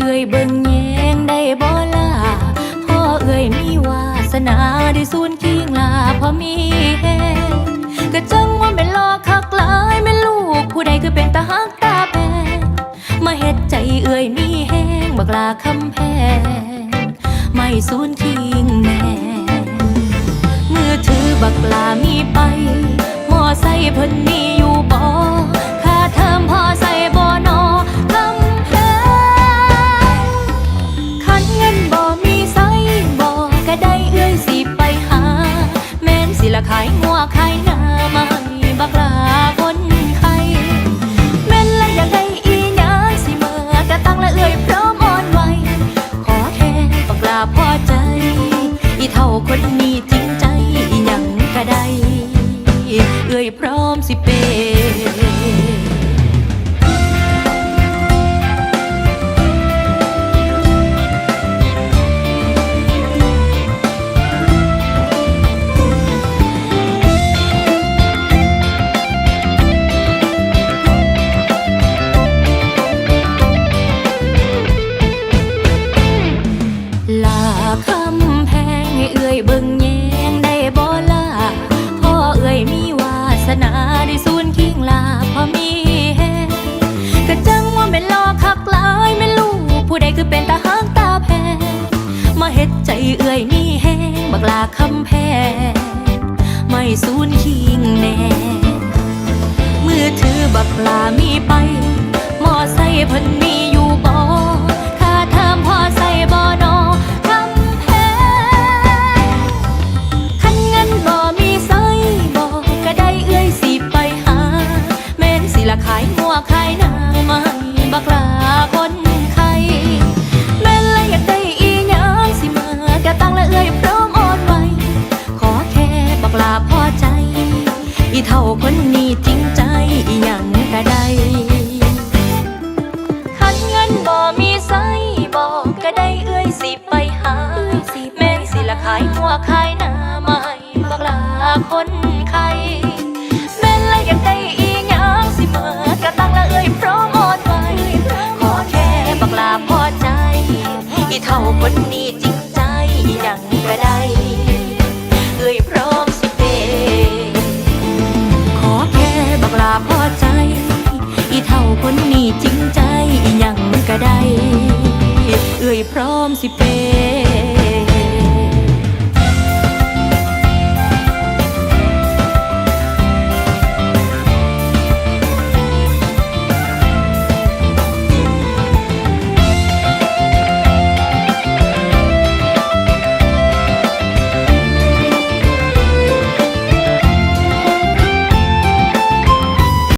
เอ่ยเบิ่งแยงได้บ่ล่ะพ่อเอ่ยมีวาสนาได้สูนคิงลาพอมีแฮงก็จังว่าเป็นลอกคักหลายแม่ลูกผู้ใดคือเป็นตาฮักตาแพงมาเฮ็ดใจเอ่ยมีแฮงบักลาคำแพงไม่สูนคิงแน่มือถือบักลามี เอ่ยพร้อมสิเปลาคำแพงให้เอ่ยเบิ่งแย ดใจเอื่อยนี่แฮงบักลาคำแพงไม่สูนคิงแน่มือถือบักลามีไป มอไซเพิ่นมี เท่าคนนี้จริงใจอีหยังก็ได้คันเงินบ่มีไสบ่ก็ได้เอื้อยสิไปหา แม่สิละขายหัวขายหน้ามาให้บักลาคนไข้แม่นละอยากได้อีหยังสิเมื่อกะตั้งละเอื้อยพร้อมออนไหวขอแค่บักลาพอใจ อีเท่าคนนี้ ยพร้อมสิเป